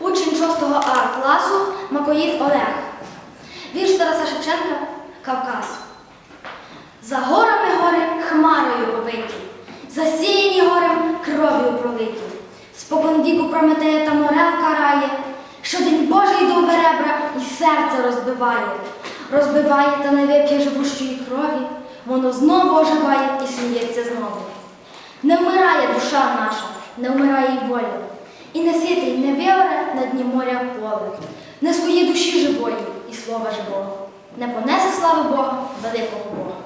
Учень 6 А класу Макоїд Олег. Вірш Тараса Шевченка Кавказ. За горами гори хмарою побиті, засіяні горем кров'ю пролиті. Спокон віку Прометея та морел карає, щодень Божий до беребра і серце розбиває. Розбиває та не вип'є живущої крові, воно знову оживає і сміється знову. Не вмирає душа наша, не вмирає й воля, і не ситий, не виоре на дні моря поле, не своїй душі живої і слова живого, не понесе слави Бога, великого Бога.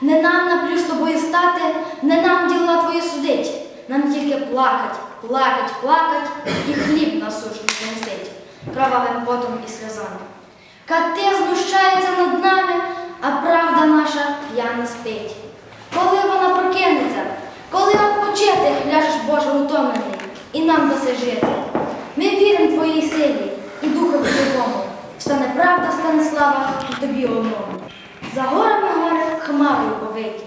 Не нам наплю з тобою стати, не нам діла твої судить, нам тільки плакать, плакать, плакать, і хліб насущний несить, кровавим потом і сльозами. Кати знущаються над нами, а правда наша п'яна нам даси жити. Ми віримо твоїй силі і Духові Твоєму. Встане правда, стане слава і тобі одному. За горами гори хмарою повиті,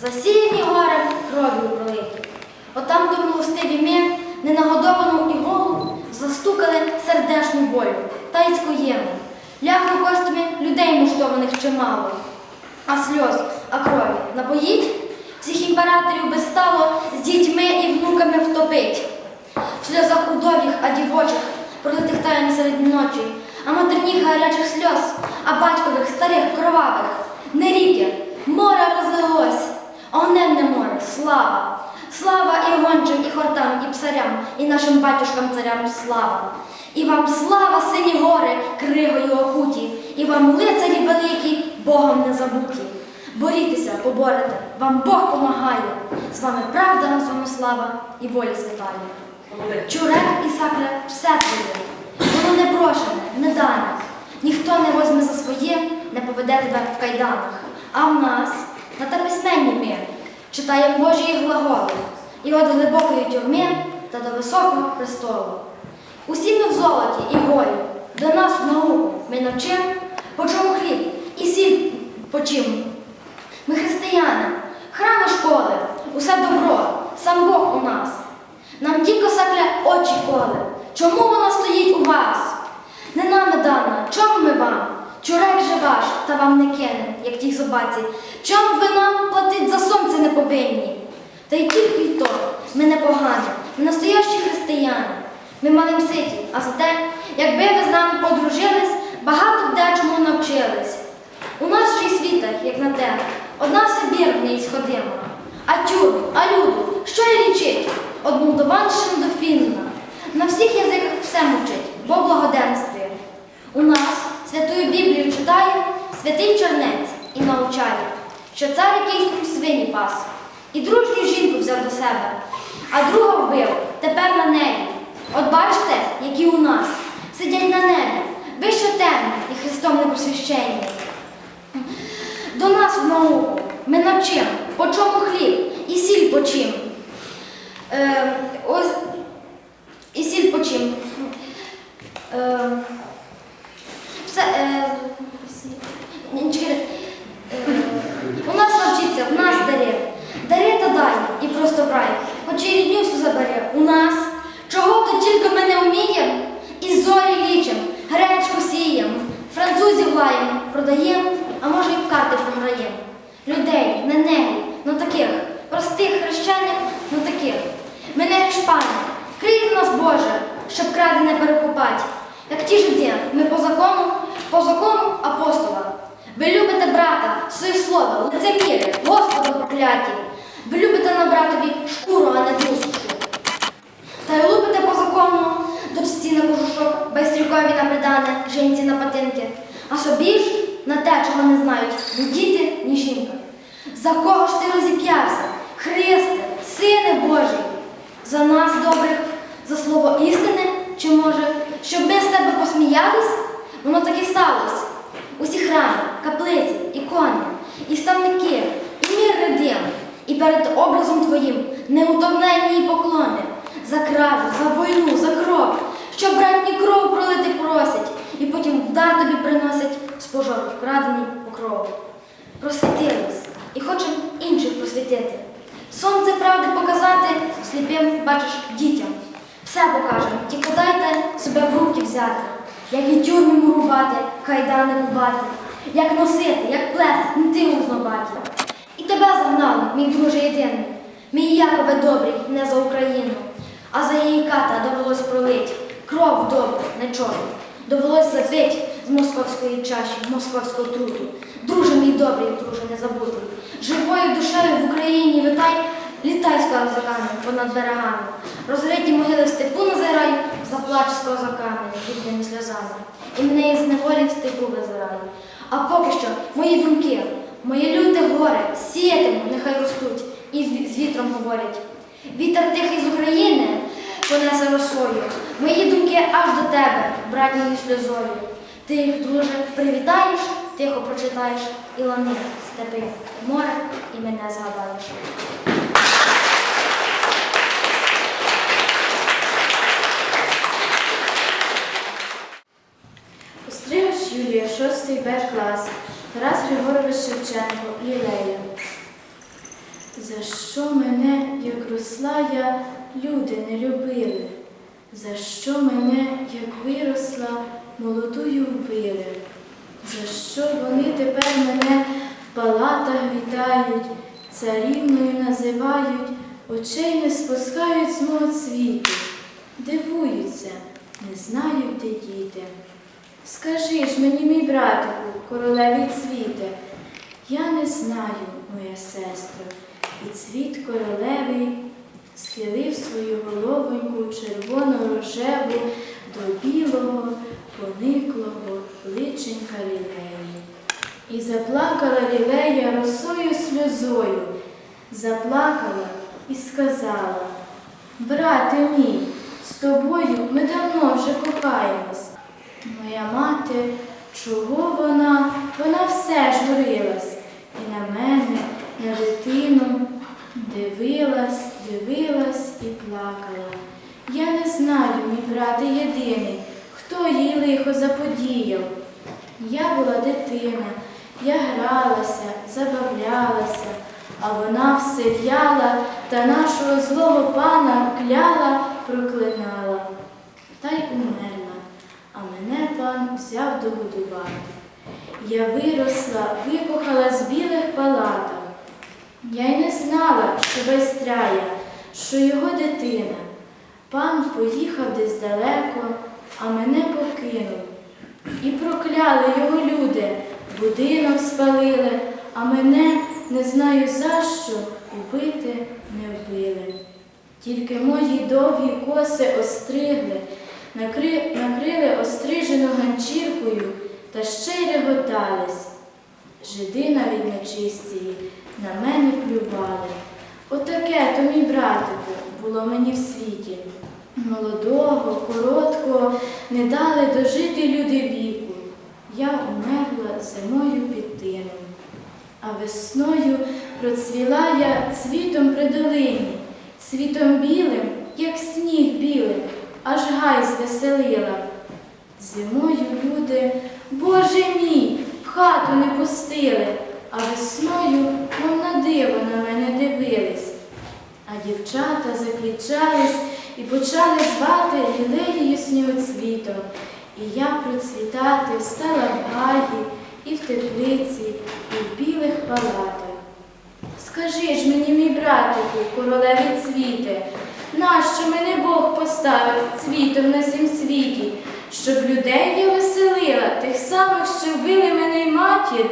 засіяні горем кров'ю пролиті. Отам до милостиві ми, ненагодовану і голу, застукали сердешну волю та й скоєму. Ляху костями людей муштованих чимало, а сльоз, а крові напоїть, всіх імператорів безстало з дітьми і внуками втопить. Сльозах удовіх, а дівочих, пролитих таєм серед ночі, а матерніх гарячих сльоз, а батькових старих кровавих, не ріки, море розлилось, огненне море, слава, слава і гончим, і хортам, і псарям, і нашим батюшкам царям слава. І вам слава, сині гори, кригою окуті, і вам лицарі великі, Богом не забуті. Борітеся, поборете, вам Бог помагає. З вами правда, з вами слава і воля святає. Чурек і сакля все твоє. Воно не прошене, не дане. Ніхто не возьме за своє, не поведе тебе в кайданах. А в нас на те письменні ми читаємо Божі глаголи і від глибокої тюрми та до високого престолу. Усі ми в золоті і голі, до нас в науку ми навчим, по чому хліб і сіль по чим. Ми християни, храми школи, усе добро, сам Бог у нас. Нам ті косакля очі коли. Чому вона стоїть у вас? Не нами дана, чому ми вам? Чурек же ваш, та вам не кине, як тій собаці. Чом ви нам платить за сонце не повинні? Та й тільки й то, ми не погані, ми настоящі християни. Ми малим ситі, а зате, якби ви з нами подружились, багато дечому навчились. У нас же й світах, як на те, одна Сибір в ній сходима. А тюрм, а люду, що й лічить? Од Молдованщини до Фінна. На всіх язиках все мучить, бо благоденствує. У нас святую Біблію читає святий Чернець і навчає, що цар якийсь там свині пас, і дружню жінку взяв до себе, а друга вбив тепер на небі. От бачите, які у нас сидять на небі, вище темні і Христом не просвящені. До нас в науку ми навчим, по чому хліб і сіль по чим. Е, ось і сіль по чим. Е, все, е, ні, чекайте. Е, у нас навчиться, в нас даре. Даре та дай і просто брай. рай. Хоч і рідню всю забере. У нас чого то тільки ми не вміємо, і зорі лічим, гречку сієм, французів лаєм, продаєм, а може і в карти програєм. Людей, не неї, ну таких, простих хрещених, ну таких. Ми не грішпани, крий нас, Боже, щоб кради не перекупать. Як ті жиди, ми по закону, по закону апостола. Ви любите брата, своє слово, лицеміри, Господа. Ви любите на братові шкуру, а не душу. Та й лупите по закону, дочці на кожушок, байстрюкові на придане, жінці на патинки, а собі ж на те, чого не знають ні діти, ні жінка. За кого ж ти розіп'явся? Христе, Сине Божий, за нас добрих, за слово істини, чи може, щоб ми з тебе посміялись? Воно так і сталося. Усі храми, каплиці, ікони, і ставники, мір і перед образом твоїм неутомленні поклони за кражу, за війну, за кров, що братні кров пролити просять, і потім в дар тобі приносять з пожару вкрадений покров. Просвітились і хочемо інших просвітити. Сонце правди показати сліпим, бачиш, дітям. Все покажемо, тільки дайте себе в руки взяти, як і тюрми мурувати, кайдани кувати, як носити, як плести, нити узнавати. І тебе загнали, мій друже єдиний, мій Якове добрий, не за Україну, а за її ката довелось пролить, кров добру, не чорну, довелось запить з московської чаші, московського труту. Друже мій добрий, друже не незабутий, живою душею в Україні витай, літай з козаками понад берегами, розриті могили в степу назирай, заплач з козаками, рідними сльозами, і мене із неволі в степу визирай. А поки що мої думки, мої люте горе, сіятиму, нехай ростуть, і з вітром говорять. Вітер тихий з України понесе росою. Мої думки аж до тебе, братньою сльозою. Ти їх, друже, привітаєш, тихо прочитаєш і лани степи море, і мене згадаєш. Остригаш Юлія, 6 Б клас, Тарас Григорович Шевченко, Лілея. За що мене, як росла я, люди не любили? За що мене, як виросла, молодую вбили? За що вони тепер мене в палатах вітають, царівною називають, очей не спускають з мого цвіту, дивуються, не знають, де діти. Скажи ж мені, мій братику, королеві цвіте, я не знаю, моя сестро, і цвіт королевий схилив свою головоньку червоно-рожеву до білого, пониклого личенька лілеї. І заплакала лілея росою сльозою, заплакала і сказала, брате мій, з тобою ми давно вже кохаємось. Моя мати, чого вона? Вона все журилась. І на мене, на дитину, дивилась, дивилась і плакала. Я не знаю, мій брате єдиний, хто їй лихо заподіяв. Я була дитина, я гралася, забавлялася, а вона все в'яла та нашого злого пана кляла, проклинала. Та й умерла, а мене пан взяв догодувати. Я виросла, викохала з білих палаток. Я й не знала, що байстряя, що його дитина. Пан поїхав десь далеко, а мене покинув. І прокляли його люди, будинок спалили, а мене не знаю за що убити не вбили. Тільки мої довгі коси остригли, накри... накрили острижену ганчіркою та ще й реготались. Жиди навіть нечистії на мене плювали. Отаке то, мій братику, було мені в світі. Молодого, короткого не дали дожити люди віку. Я умерла зимою під тином. А весною процвіла я цвітом при долині, цвітом білим, як сніг білим, аж гай звеселила. Зимою люди, Боже мій, в хату не пустили, а весною, мов на диво на мене дивились. А дівчата закричались і почали звати лілеєю снігоцвітом. І я процвітати стала в гаї, і в теплиці, і в білих палатах. Скажи ж мені, мій братику, королеві цвіте, нащо мене Бог поставив цвітом на сім світі, щоб людей я веселила, тих самих, що вбили мене й матір,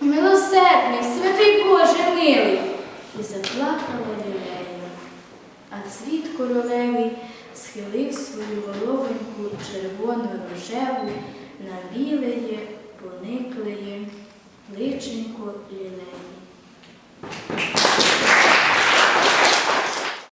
милосердний, святий Боже милий. І заплакала лілея. А цвіт королевий схилив свою головоньку червоно рожеву на білеє, пониклеє личенько лілеї.